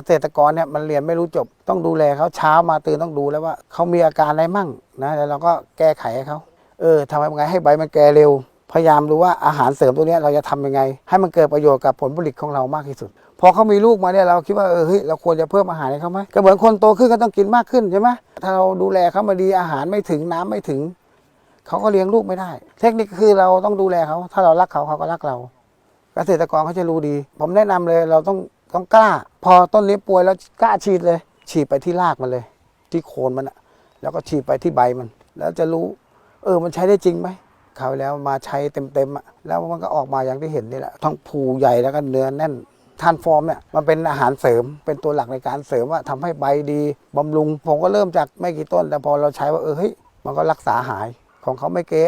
เกษตรกรเนี่ยมันเรียนไม่รู้จบต้องดูแลเขาเช้ามาตื่นต้องดูแล้วว่าเขามีอาการอะไรมั่งนะแล้วเราก็แก้ไขให้เขาเออทำยังไงให้ใบมันแก่เร็ว พยายามดูว่าอาหารเสริมตัวเนี้ยเราจะทำยังไง ให้มันเกิดประโยชน์กับผลผลิตของเรามากที่สุด พอเขามีลูกมาเนี่ยเราคิดว่าเออเฮ้ยเราควรจะเพิ่มอาหารให้เขาไหมก็เหมือนคนโตขึ้นก็ต้องกินมากขึ้นใช่ไหมถ้าเราดูแลเขามาดีอาหารไม่ถึงน้ำไม่ถึงเขาก็เลี้ยงลูกไม่ได้ เทคนิคคือเราต้องดูแลเขาถ้าเรารักเขาเขาก็รักเรา เกษตรกรเขาจะรู้ดี ผมแนะนำเลยเราต้อง ต้องกล้า พอต้นนี้ป่วยแล้วกล้าฉีดเลย ฉีดไปที่รากมันเลย ที่โคนมันอะแล้วก็ฉีดไปที่ใบมัน แล้วจะรู้ เออมันใช้ได้จริงไหมคราวแล้วมาใช้เต็มๆอะแล้วมันก็ออกมาอย่างที่เห็นนี่แหละทั้งผูใหญ่แล้วก็เนื้อแน่นทานฟอร์มเนี่ยมันเป็นอาหารเสริมเป็นตัวหลักในการเสริมว่าทำให้ใบดีบำรุง ผมก็เริ่มจากไม่กี่ต้น แต่พอเราใช้ว่าเออเฮ้ยมันก็รักษาหายของเขาไม่เก๊